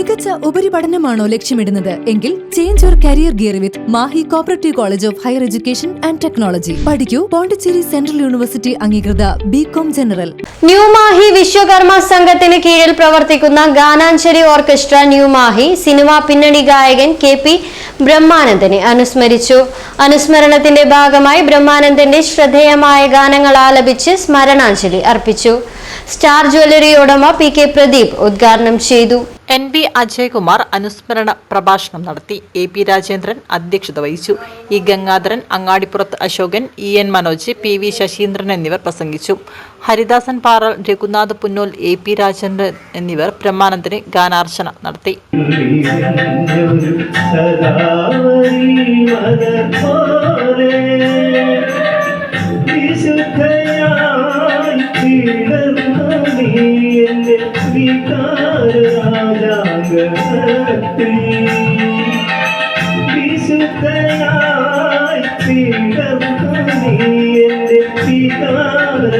മികച്ച ഉപരിപഠനമാണോ ലക്ഷ്യമിടുന്നത്? എങ്കിൽ change your career gear with Mahe cooperative college of higher education and technology പഠിക്കൂ. പോണ്ടിച്ചേരി സെൻട്രൽ യൂണിവേഴ്സിറ്റി അംഗീകൃത B com general new Mahe Vishwakarma സംഘത്തിന് കീഴിൽ പ്രവർത്തിക്കുന്ന Gananjali orchestra new Mahe cinema പിന്നണി ഗായകൻ കെ പി ബ്രഹ്മാനന്ദനെ അനുസ്മരിച്ചു. അനുസ്മരണത്തിന്റെ ഭാഗമായി ബ്രഹ്മാനന്ദന്റെ ശ്രദ്ധേയമായ ഗാനങ്ങൾ ആലപിച്ച് സ്മരണാഞ്ജലി അർപ്പിച്ചു. സ്റ്റാർ ജ്വല്ലറി ഉടമ പി കെ പ്രദീപ് ഉദ്ഘാടനം ചെയ്തു. എൻ ബി അജയ്കുമാർ അനുസ്മരണ പ്രഭാഷണം നടത്തി. എ പി രാജേന്ദ്രൻ അധ്യക്ഷത വഹിച്ചു. E Gangadharan അങ്ങാടിപ്പുറത്ത് Ashokan E N Manoj P V Sasheendran എന്നിവർ പ്രസംഗിച്ചു. ഹരിദാസൻ പാറൽ രഘുനാഥ് പുന്നോൽ എ പി രാജേന്ദ്രൻ എന്നിവർ ബ്രഹ്മാനന്ദന് ഗാനാർച്ചന നടത്തി. ഒരു മലർപോലെ വിശുദ്ധയായി തീർന്ന നീ എന്റെ വികാരരാജാംഗത്തിൽ